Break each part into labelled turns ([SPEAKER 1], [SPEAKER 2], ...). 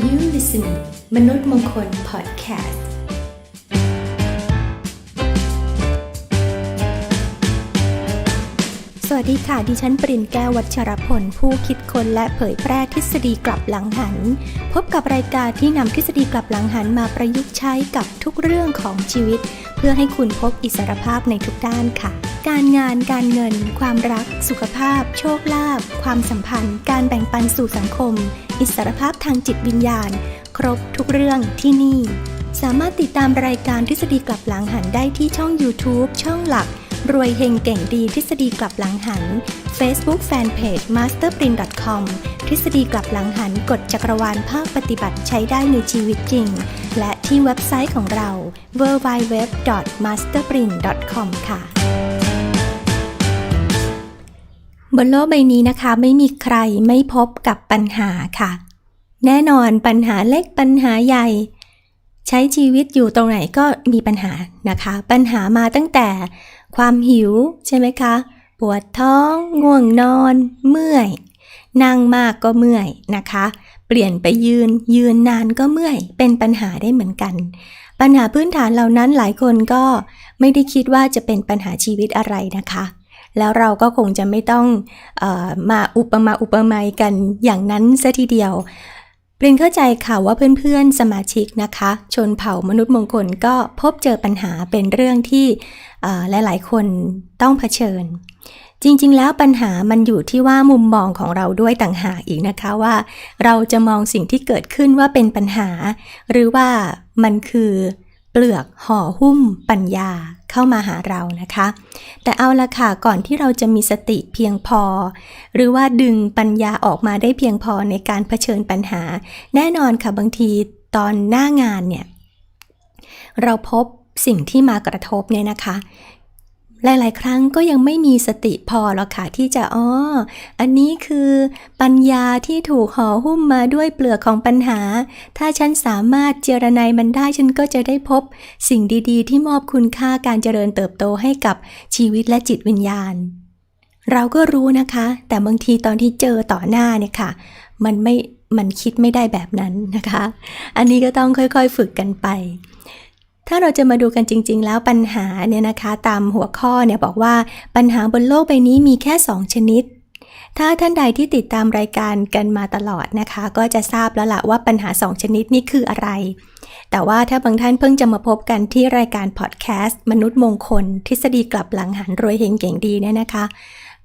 [SPEAKER 1] You listen มนุษย์มงคล podcast สดีค่ะ ดิฉันปรินแก้ววัชรพล ผู้คิดค้นและเผยแพร่ทฤษฎีกลับหลังหัน พบกับรายการที่นำทฤษฎีกลับหลังหันมาประยุกต์ใช้กับทุกเรื่องของชีวิต เพื่อให้คุณพบอิสรภาพในทุกด้านค่ะ การงานการเงิน ความรัก สุขภาพ โชคลาภความสัมพันธ์ การแบ่งปันสู่สังคม อิสรภาพทางจิตวิญญาณ ครบทุกเรื่องที่นี่ สามารถติดตามรายการทฤษฎีกลับหลังหันได้ที่ช่อง YouTube ช่องหลัก รวยเฮงเก่งดีทฤษฎีกลับหลังหัน Facebook Fanpage masterprint.com ทฤษฎีกลับหลังหันกฎจักรวาลภาคปฏิบัติใช้ได้ในชีวิตจริง และที่เว็บไซต์ของเรา www.masterprint.com ค่ะ บนโลกใบนี้นะคะ ไม่มีใครไม่พบกับปัญหาค่ะ แน่นอนปัญหาเล็กปัญหาใหญ่ใช้ชีวิตอยู่ตรงไหนก็มีปัญหานะคะ ปัญหามาตั้งแต่ ความหิวใช่ไหมคะ ปวดท้อง ง่วงนอน เมื่อย นั่งมากก็เมื่อยนะคะ เปลี่ยนไปยืน ยืนนานก็เมื่อย เป็นปัญหาได้เหมือนกัน ปัญหาพื้นฐานเหล่านั้นหลายคนก็ไม่ได้คิดว่าจะเป็นปัญหาชีวิตอะไรนะคะแล้วเราก็คงจะไม่ต้องอมาอุปมาอุปไมยกันอย่างนั้นซะทีเดียวปรินเข้าใจค่ะว่าเพื่อนๆสมาชิกนะคะ ชนเผ่ามนุษย์มงคลก็พบเจอปัญหาเป็นเรื่องที่ หลายๆ คนต้องเผชิญ จริง ๆ แล้วปัญหามันอยู่ที่ว่ามุมมองของเราด้วยต่างหากอีกนะคะว่า เราจะมองสิ่งที่เกิดขึ้นว่าเป็นปัญหา หรือว่ามันคือเปลือกห่อหุ้มปัญญาเข้ามาหาเรานะคะ แต่เอาละค่ะก่อนที่เราจะมีสติเพียงพอ หรือว่าดึงปัญญาออกมาได้เพียงพอในการเผชิญปัญหา แน่นอนค่ะบางทีตอนหน้างานเนี่ย เราพบ สิ่งที่มากระทบเนี่ยนะคะ หลาย ๆ ครั้งก็ยังไม่มีสติพอหรอกค่ะที่จะอ๋ออันนี้คือปัญญาที่ถูกห่อหุ้มมาด้วยเปลือกของปัญหา ถ้าฉันสามารถเจรนายมันได้ฉันก็จะได้พบ สิ่งดี ๆ ที่มอบคุณค่าการเจริญเติบโตให้กับชีวิตและจิตวิญญาณ เราก็รู้นะคะ แต่บางทีตอนที่เจอต่อหน้าเนี่ยค่ะ มันไม่มันคิดไม่ได้แบบนั้นนะคะ อันนี้ก็ต้องค่อยๆ ฝึกกันไป ถ้าเราจะมาดูกันจริง ๆ แล้วปัญหาเนี่ยนะคะตามหัวข้อเนี่ยบอกว่าปัญหาบนโลกใบนี้มีแค่ 2 ชนิด ถ้าท่านใดที่ติดตามรายการกันมาตลอดนะคะ ก็จะทราบแล้วละว่าปัญหา 2 ชนิดนี้คืออะไร แต่ว่าถ้าบางท่านเพิ่งจะมาพบกันที่รายการพอดแคสต์มนุษย์มงคล ทฤษฎีกลับหลังหันรวยเฮงเก่งดีเนี่ยนะคะ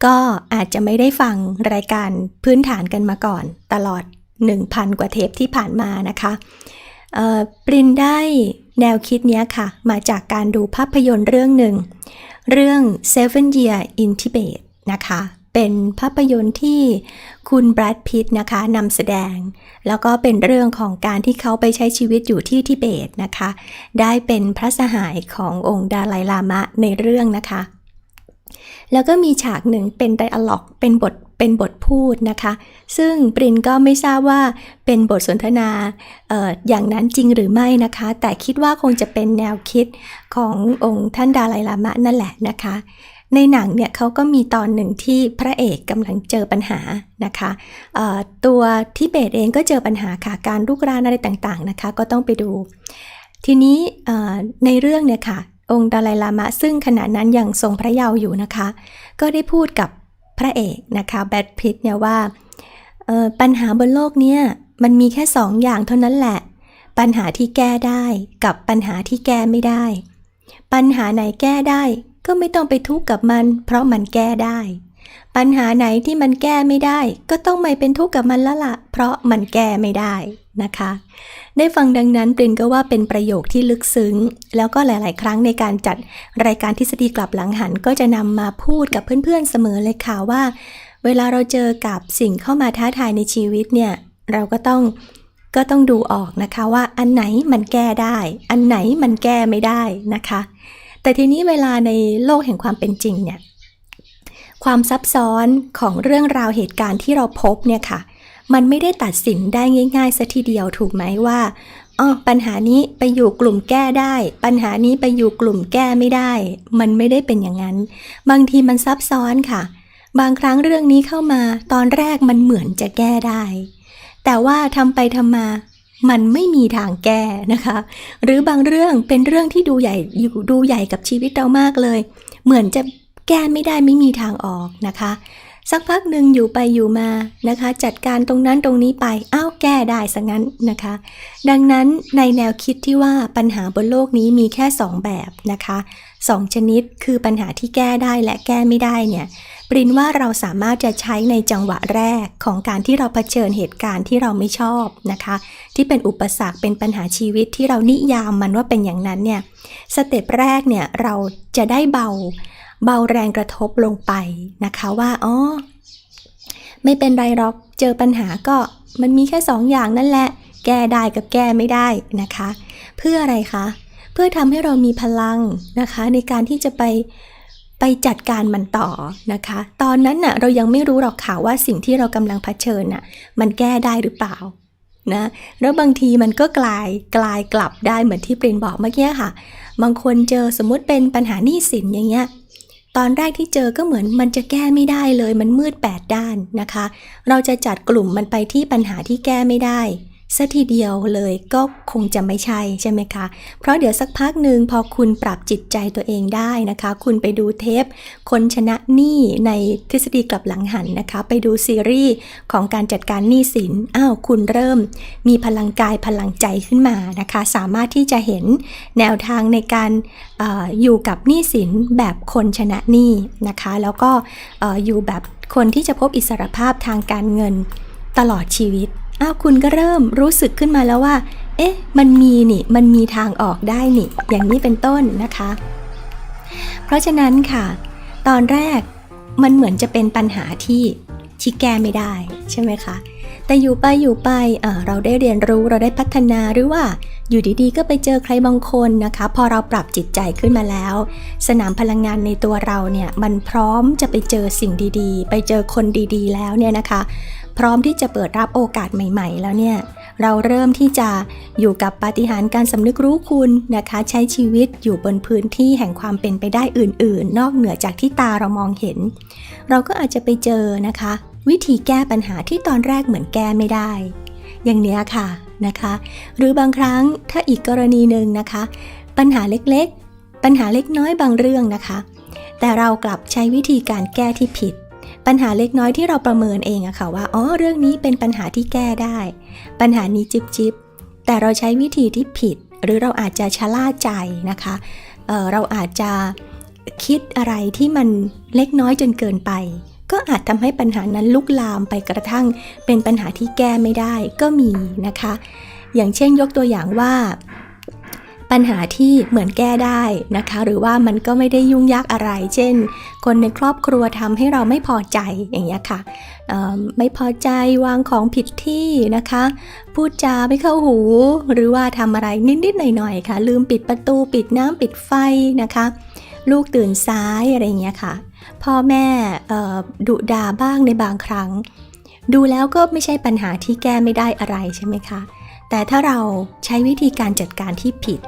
[SPEAKER 1] ก็อาจจะไม่ได้ฟังรายการพื้นฐานกันมาก่อน ตลอด 1,000 กว่าเทปที่ผ่านมานะคะ ปรินได้แนวคิดนี้ค่ะ มาจากการดูภาพยนตร์เรื่องหนึ่ง เรื่อง Seven Year in Tibet นะคะ เป็นภาพยนตร์ที่คุณแบรดพิตนะคะนำแสดง แล้วก็เป็นเรื่องของการที่เขาไปใช้ชีวิตอยู่ที่ทิเบตนะคะ ได้เป็นพระสหายขององค์ดาไลลามะในเรื่องนะคะ แล้วก็มีฉากหนึ่งเป็นไดอะล็อก เป็นบทเป็นบท พูดนะคะ ซึ่งปรินก็ไม่ทราบว่าเป็นบทสนทนาอออย่างนั้นจริงหรือไม่นะคะ แต่คิดว่าคงจะเป็นแนวคิดขององค์ท่านดาไลลามะนั่นแหละนะคะ ในหนังเนี่ยเขาก็มีตอนหนึ่งที่พระเอกกำลังเจอปัญหานะคะตัวทิเบตเองก็เจอปัญหาค่ะการลุกรานอะไรต่างๆนะคะ ก็ต้องไปดู ทีนี้ในเรื่องเนี่ยค่ะองค์ดาไลลามะซึ่งขณะนั้นยังทรงพระเยาว์อยู่นะคะ ก็ได้พูดกับ พระเอกนะคะแบทพิตเนี่ยว่าปัญหาบนโลกเนี้ยมันมีแค่สองอย่างเท่านั้นแหละ ปัญหาที่แก้ได้กับปัญหาที่แก้ไม่ได้ ปัญหาไหนแก้ได้ก็ไม่ต้องไปทุกข์กับมัน เพราะมันแก้ได้ ปัญหาไหนที่มันแก้ไม่ได้ ก็ต้องไม่เป็นทุกข์กับมันละละเพราะมันแก้ไม่ได้ นะคะ ได้ฟังดังนั้นปรินก็ว่าเป็นประโยคที่ลึกซึ้ง แล้วก็หลาย ๆ ครั้งในการจัดรายการทฤษฎีกลับหลังหัน ก็จะนำมาพูดกับเพื่อน ๆ เสมอเลยค่ะว่า เวลาเราเจอกับสิ่งเข้ามาท้าทายในชีวิตเนี่ยเราก็ต้องก็ต้องดูออกนะคะว่าอันไหนมันแก้ได้ อันไหนมันแก้ไม่ได้นะคะ แต่ทีนี้เวลาในโลกแห่งความเป็นจริงเนี่ยความซับซ้อนของเรื่องราวเหตุการณ์ที่เราพบเนี่ยค่ะ มันไม่ได้ตัดสินได้ง่ายๆซะทีเดียวถูกไหมว่าอ๋อปัญหานี้ไปอยู่กลุ่มแก้ได้ ปัญหานี้ไปอยู่กลุ่มแก้ไม่ได้ มันไม่ได้เป็นอย่างนั้น บางทีมันซับซ้อนค่ะ บางครั้งเรื่องนี้เข้ามา ตอนแรกมันเหมือนจะแก้ได้ แต่ว่าทำไปทำมามันไม่มีทางแก้นะคะ หรือบางเรื่องเป็นเรื่องที่ดูใหญ่อยู่ดูใหญ่กับชีวิตเรามากเลย เหมือนจะแก้ไม่ได้ไม่มีทางออกนะคะ สักพักหนึ่งอยู่ไปอยู่มานะคะ จัดการตรงนั้นตรงนี้ไปอ้าวแก้ได้ซะงั้นนะคะ ดังนั้นในแนวคิดที่ว่าปัญหาบนโลกนี้มีแค่ 2 แบบนะคะสองชนิดคือปัญหาที่แก้ได้และแก้ไม่ได้เนี่ยปรินว่าเราสามารถจะใช้ในจังหวะแรกของการที่เราเผชิญเหตุการณ์ที่เราไม่ชอบนะคะ ที่เป็นอุปสรรคเป็นปัญหาชีวิตที่เรานิยามมันว่าเป็นอย่างนั้นเนี่ยสเต็ปแรกเนี่ยเราจะได้เบา เบาแรงกระทบลงไปนะคะว่าอ๋อไม่เป็นไรหรอกเจอปัญหาก็มันมีแค่สองอย่างนั่นแหละ แก้ได้กับแก้ไม่ได้นะคะ เพื่ออะไรคะ เพื่อทำให้เรามีพลังนะคะ ในการที่จะไปไปจัดการมันต่อนะคะ ตอนนั้นน่ะเรายังไม่รู้หรอกค่ะว่าสิ่งที่เรากำลังเผชิญน่ะมันแก้ได้หรือเปล่านะแล้วบางทีมันก็กลายกลายกลับได้เหมือนที่ปรินบอกเมื่อกี้ค่ะ บางคนเจอสมมุติเป็นปัญหาหนี้สินอย่างเงี้ย ตอนแรกที่เจอก็เหมือนมันจะแก้ไม่ได้เลยมันมืดแปดด้านนะคะ เราจะจัดกลุ่มมันไปที่ปัญหาที่แก้ไม่ได้ สัทีเดียวเลยก็คงจะไม่ใช่ใช่ไหมคะ เพราะเดี๋ยวสักพักหนึ่งพอคุณปรับจิตใจตัวเองได้นะคะ คุณไปดูเทป คนชนะหนี้ในทฤษฎีกลับหลังหันนะคะ ไปดูซีรีส์ของการจัดการหนี้สิน อ้าวคุณเริ่ม มีพลังกายพลังใจขึ้นมานะคะ สามารถที่จะเห็นแนวทางในการอออยู่กับหนี้สินแบบคนชนะหนี้นะคะ แล้วก็เอออยู่แบบคนที่จะพบอิสรภาพทางการเงินตลอดชีวิต อ้าวคุณก็เริ่มรู้สึกขึ้นมาแล้วว่า เอ๊ะ มันมีนี่ มันมีทางออกได้นี่ อย่างนี้เป็นต้นนะคะ เพราะฉะนั้นค่ะ ตอนแรกมันเหมือนจะเป็นปัญหาที่ที่แก้ไม่ได้ใช่ไหมคะ แต่อยู่ไปอยู่ไปเเราได้เรียนรู้เราได้พัฒนาหรือว่าอยู่ดีๆ ก็ไปเจอใครบางคนนะคะ พอเราปรับจิตใจขึ้นมาแล้ว สนามพลังงานในตัวเราเนี่ยมันพร้อมจะไปเจอสิ่งดีๆ ไปเจอคนดีๆ แล้วเนี่ยนะคะ พร้อมที่จะเปิดรับโอกาสใหม่ ๆ แล้วเนี่ย เราเริ่มที่จะอยู่กับปาฏิหาริย์การสำนึกรู้คุณนะคะ ใช้ชีวิตอยู่บนพื้นที่แห่งความเป็นไปได้อื่น ๆ นอกเหนือจากที่ตาเรามองเห็น เราก็อาจจะไปเจอนะคะ วิธีแก้ปัญหาที่ตอนแรกเหมือนแก้ไม่ได้ อย่างเนี้ยค่ะนะคะ หรือบางครั้งถ้าอีกกรณีหนึ่งนะคะ ปัญหาเล็กๆ ปัญหาเล็กน้อยบางเรื่องนะคะ แต่เรากลับใช้วิธีการแก้ที่ผิด ปัญหาเล็กน้อยที่เราประเมินเองอะค่ะว่าอ๋อเรื่องนี้เป็นปัญหาที่แก้ได้ ปัญหานี้จิบจิบแต่เราใช้วิธีที่ผิด หรือเราอาจจะชะล่าใจนะคะเเราอาจจะคิดอะไรที่มันเล็กน้อยจนเกินไป ก็อาจทำให้ปัญหานั้นลุกลามไปกระทั่งเป็นปัญหาที่แก้ไม่ได้ก็มีนะคะ อย่างเช่นยกตัวอย่างว่า ปัญหาที่เหมือนแก้ได้นะคะ หรือว่ามันก็ไม่ได้ยุ่งยากอะไร เช่น คนในครอบครัวทำให้เราไม่พอใจอย่างเงี้ยค่ะไม่พอใจวางของผิดที่นะคะ พูดจาไม่เข้าหู หรือว่าทำอะไรนิดๆหน่อยๆค่ะ ลืมปิดประตูปิดน้ำปิดไฟนะคะ ลูกตื่นสายอะไรเงี้ยค่ะ พ่อแม่ดุด่าบ้างในบางครั้ง ดูแล้วก็ไม่ใช่ปัญหาที่แก้ไม่ได้อะไรใช่ไหมคะแต่ถ้าเราใช้วิธีการจัดการที่ผิด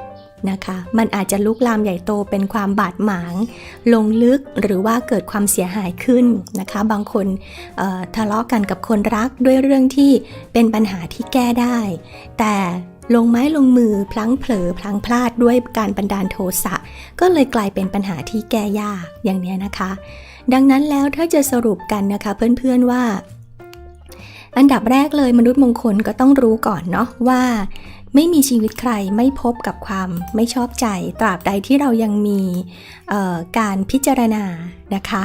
[SPEAKER 1] นะคะ มันอาจจะลุกลามใหญ่โตเป็นความบาดหมาง ลงลึกหรือว่าเกิดความเสียหายขึ้นนะคะ บางคนทะเลาะกันกับคนรักด้วยเรื่องที่เป็นปัญหาที่แก้ได้ แต่ลงไม้ลงมือพลั้งเผลอพลั้งพลาดด้วยการบันดาลโทสะ ก็เลยกลายเป็นปัญหาที่แก้ยากอย่างนี้นะคะ ดังนั้นแล้วถ้าจะสรุปกันนะคะเพื่อนๆว่า อันดับแรกเลยมนุษย์มงคลก็ต้องรู้ก่อนเนาะว่า ไม่มีชีวิตใครไม่พบกับความไม่ชอบใจ ตราบใดที่เรายังมีการพิจารณานะคะ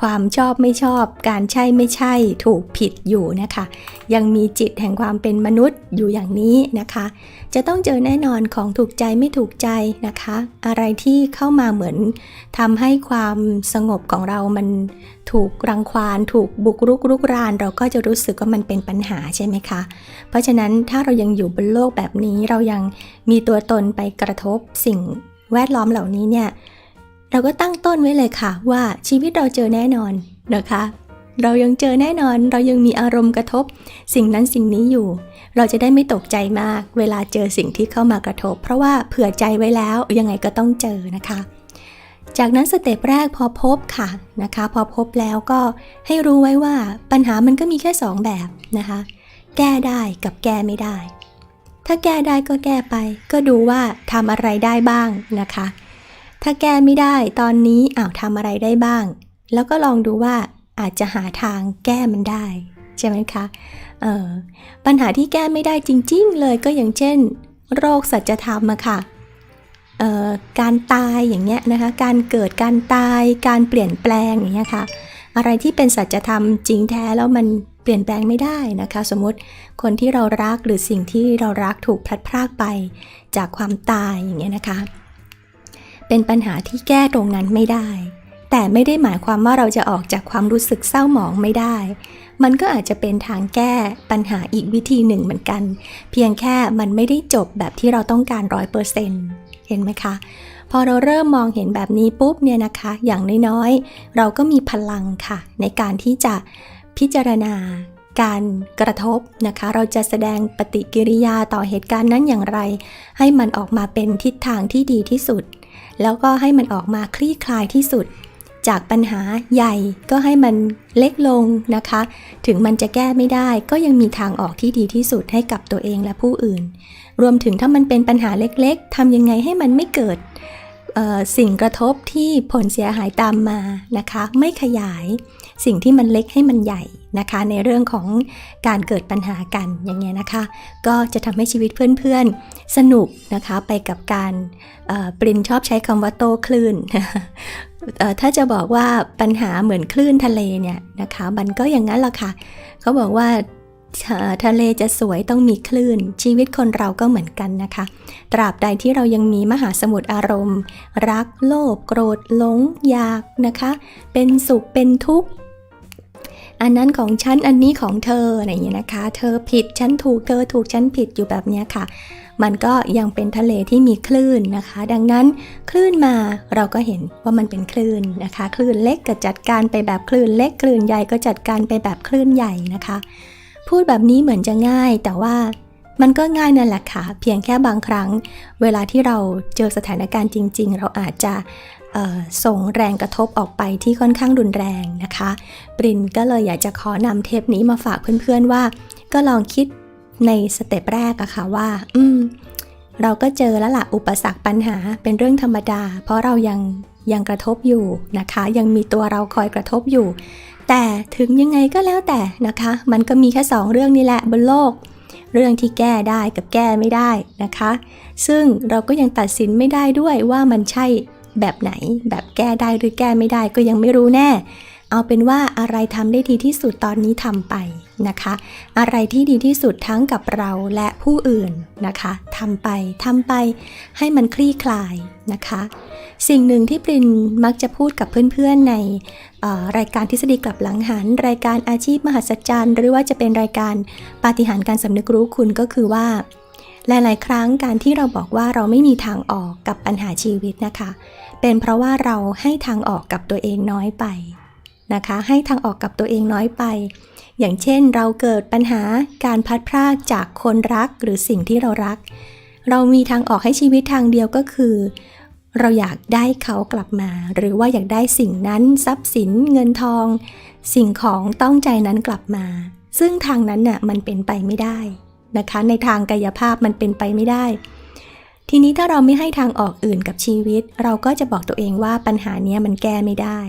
[SPEAKER 1] ความชอบไม่ชอบ การใช่ไม่ใช่ถูกผิดอยู่นะคะ ยังมีจิตแห่งความเป็นมนุษย์อยู่อย่างนี้นะคะ จะต้องเจอแน่นอนของถูกใจไม่ถูกใจนะคะ อะไรที่เข้ามาเหมือนทำให้ความสงบของเรามันถูกรังควานถูกบุกรุกรุกราน เราก็จะรู้สึกว่ามันเป็นปัญหาใช่ไหมคะ เพราะฉะนั้นถ้าเรายังอยู่บนโลกแบบนี้เรายังมีตัวตนไปกระทบสิ่งแวดล้อมเหล่านี้เนี่ยเราก็ตั้งต้นไว้เลยค่ะ ว่าชีวิตเราเจอแน่นอนนะคะ เรายังเจอแน่นอน เรายังมีอารมณ์กระทบ สิ่งนั้นสิ่งนี้อยู่ เราจะได้ไม่ตกใจมาก เวลาเจอสิ่งที่เข้ามากระทบ เพราะว่าเผื่อใจไว้แล้วยังไงก็ต้องเจอนะคะ จากนั้นสเต็ปแรกพอพบค่ะนะคะ พอพบแล้วก็ให้รู้ไว้ว่าปัญหามันก็มีแค่ 2 แบบนะคะ แก้ได้กับแก้ไม่ได้ ถ้าแก้ได้ก็แก้ไป ก็ดูว่าทำอะไรได้บ้างนะคะ ถ้าแก้ไม่ได้ตอนนี้อ้าวทำอะไรได้บ้าง แล้วก็ลองดูว่าอาจจะหาทางแก้มันได้ ใช่ไหมคะปัญหาที่แก้ไม่ได้จริง ๆ เลยก็อย่างเช่น โรคสัจธรรมอะค่ะเอ่อการตายอย่างเงี้ยนะคะการเกิดการตายการเปลี่ยนแปลงอย่างเงี้ยค่ะอะไรที่เป็นสัจธรรมจริงแท้แล้วมันเปลี่ยนแปลงไม่ได้นะคะ สมมติคนที่เรารักหรือสิ่งที่เรารักถูกพลัดพรากไปจากความตายอย่างเงี้ยนะคะ เป็นปัญหาที่แก้ตรงนั้นไม่ได้ แต่ไม่ได้หมายความว่าเราจะออกจากความรู้สึกเศร้าหมองไม่ได้ มันก็อาจจะเป็นทางแก้ปัญหาอีกวิธีหนึ่งเหมือนกัน เพียงแค่มันไม่ได้จบแบบที่เราต้องการร้อยเปอร์เซ็นต์เห็นไหมคะ พอเราเริ่มมองเห็นแบบนี้ปุ๊บเนี่ยนะคะ อย่างน้อยๆ เราก็มีพลังค่ะ ในการที่จะพิจารณาการกระทบนะคะ เราจะแสดงปฏิกิริยาต่อเหตุการณ์นั้นอย่างไร ให้มันออกมาเป็นทิศทางที่ดีที่สุด แล้วก็ให้มันออกมาคลี่คลายที่สุด จากปัญหาใหญ่ก็ให้มันเล็กลงนะคะ ถึงมันจะแก้ไม่ได้ก็ยังมีทางออกที่ดีที่สุดให้กับตัวเองและผู้อื่น รวมถึงถ้ามันเป็นปัญหาเล็กๆทำยังไงให้มันไม่เกิดสิ่งกระทบที่ผลเสียหายตามมานะคะ ไม่ขยาย สิ่งที่มันเล็กให้มันใหญ่นะคะ ในเรื่องของการเกิดปัญหากันอย่างเงี้ยนะคะ ก็จะทำให้ชีวิตเพื่อนๆสนุกนะคะไปกับการปรินชอบใช้คำว่าโตคลื่นถ้าจะบอกว่าปัญหาเหมือนคลื่นทะเลเนี่ยนะคะ มันก็อย่างนั้นแหละค่ะเขาบอกว่าทะเลจะสวยต้องมีคลื่น ชีวิตคนเราก็เหมือนกันนะคะ ตราบใดที่เรายังมีมหาสมุทรอารมณ์ รักโลภโกรธหลงอยากนะคะ เป็นสุขเป็นทุกข์ อันนั้นของฉันอันนี้ของเธออะไรอย่างนี้นะคะ เธอผิดฉันถูกเธอถูกฉันผิดอยู่แบบนี้ค่ะ มันก็ยังเป็นทะเลที่มีคลื่นนะคะ ดังนั้นคลื่นมาเราก็เห็นว่ามันเป็นคลื่นนะคะ คลื่นเล็กก็จัดการไปแบบคลื่นเล็กคลื่นใหญ่ก็จัดการไปแบบคลื่นใหญ่นะคะ พูดแบบนี้เหมือนจะง่ายแต่ว่า มันก็ง่ายนั่นแหละค่ะ เพียงแค่บางครั้ง เวลาที่เราเจอสถานการณ์จริง ๆ เราอาจจะส่งแรงกระทบออกไปที่ค่อนข้างรุนแรงนะคะ ปรินก็เลยอยากจะขอนำเทปนี้มาฝากเพื่อนๆว่า ก็ลองคิดในสเต็ปแรกอะค่ะว่า อืม เราก็เจอแล้วล่ะอุปสรรคปัญหาเป็นเรื่องธรรมดา เพราะเรายังยังกระทบอยู่นะคะ ยังมีตัวเราคอยกระทบอยู่ แต่ถึงยังไงก็แล้วแต่นะคะ มันก็มีแค่สองเรื่องนี้แหละบนโลก เรื่องที่แก้ได้กับแก้ไม่ได้นะคะ ซึ่งเราก็ยังตัดสินไม่ได้ด้วยว่ามันใช่แบบไหน แบบแก้ได้หรือแก้ไม่ได้ก็ยังไม่รู้แน่ เอาเป็นว่าอะไรทำได้ดีที่สุดตอนนี้ทำไปนะคะ อะไรที่ดีที่สุดทั้งกับเราและผู้อื่นนะคะทำไปทำไปให้มันคลี่คลายนะคะ สิ่งหนึ่งที่ปรินมักจะพูดกับเพื่อนๆใน รายการทฤษฎีกลับหลังหัน รายการอาชีพมหัศจรรย์ หรือว่าจะเป็นรายการปาฏิหาริย์การสำนึกรู้คุณก็คือว่า หลาย ๆ ครั้งการที่เราบอกว่าเราไม่มีทางออกกับปัญหาชีวิตนะคะ เป็นเพราะว่าเราให้ทางออกกับตัวเองน้อยไปนะคะ ให้ทางออกกับตัวเองน้อยไป อย่างเช่นเราเกิดปัญหาการพัดพรากจากคนรักหรือสิ่งที่เรารัก เรามีทางออกให้ชีวิตทางเดียวก็คือ เราอยากได้เขากลับมา หรือว่าอยากได้สิ่งนั้นทรัพย์สินเงินทอง สิ่งของต้องใจนั้นกลับมา ซึ่งทางนั้นน่ะมันเป็นไปไม่ได้นะคะ ในทางกายภาพมันเป็นไปไม่ได้ ทีนี้ถ้าเราไม่ให้ทางออกอื่นกับชีวิต เราก็จะบอกตัวเองว่าปัญหานี้มันแก้ไม่ได้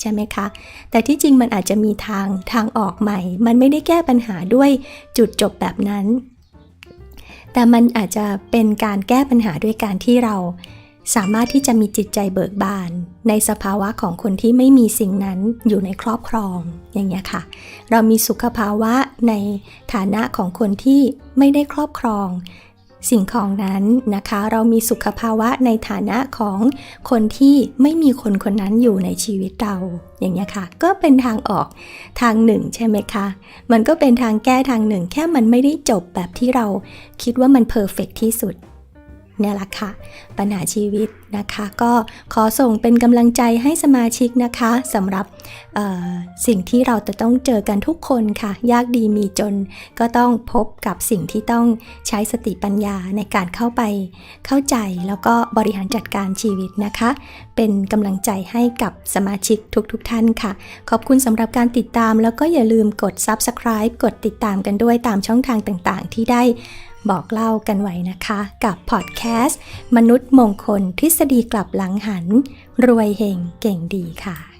[SPEAKER 1] ใช่ไหมคะ แต่ที่จริงมันอาจจะมีทางทางออกใหม่ มันไม่ได้แก้ปัญหาด้วยจุดจบแบบนั้น แต่มันอาจจะเป็นการแก้ปัญหาด้วยการที่เรา สามารถที่จะมีจิตใจเบิกบาน ในสภาวะของคนที่ไม่มีสิ่งนั้นอยู่ในครอบครองอย่างเงี้ยค่ะ เรามีสุขภาวะในฐานะของคนที่ไม่ได้ครอบครอง สิ่งของนั้นนะคะ เรามีสุขภาวะในฐานะของคนที่ไม่มีคนคนนั้นอยู่ในชีวิตเราอย่างเงี้ยค่ะ ก็เป็นทางออกทางหนึ่งใช่ไหมคะ มันก็เป็นทางแก้ทางหนึ่ง แค่มันไม่ได้จบแบบที่เราคิดว่ามันเพอร์เฟกที่สุด เนี่ยแหละค่ะ ปัญหาชีวิตนะคะ ก็ขอส่งเป็นกำลังใจให้สมาชิกนะคะสำหรับสิ่งที่เราจะต้องเจอกันทุกคนค่ะ ยากดีมีจนก็ต้องพบกับสิ่งที่ต้องใช้สติปัญญาในการเข้าไปเข้าใจแล้วก็บริหารจัดการชีวิตนะคะ เป็นกำลังใจให้กับสมาชิกทุกๆทท่านค่ะ ขอบคุณสำหรับการติดตามแล้วก็อย่าลืมกด Subscribe กดติดตามกันด้วยตามช่องทางต่างๆ ที่ได้ บอกเล่ากันไว้นะคะ กับพอดแคสต์ มนุษย์มงคลทฤษฎีกลับหลังหัน รวยเฮงเก่งดีค่ะ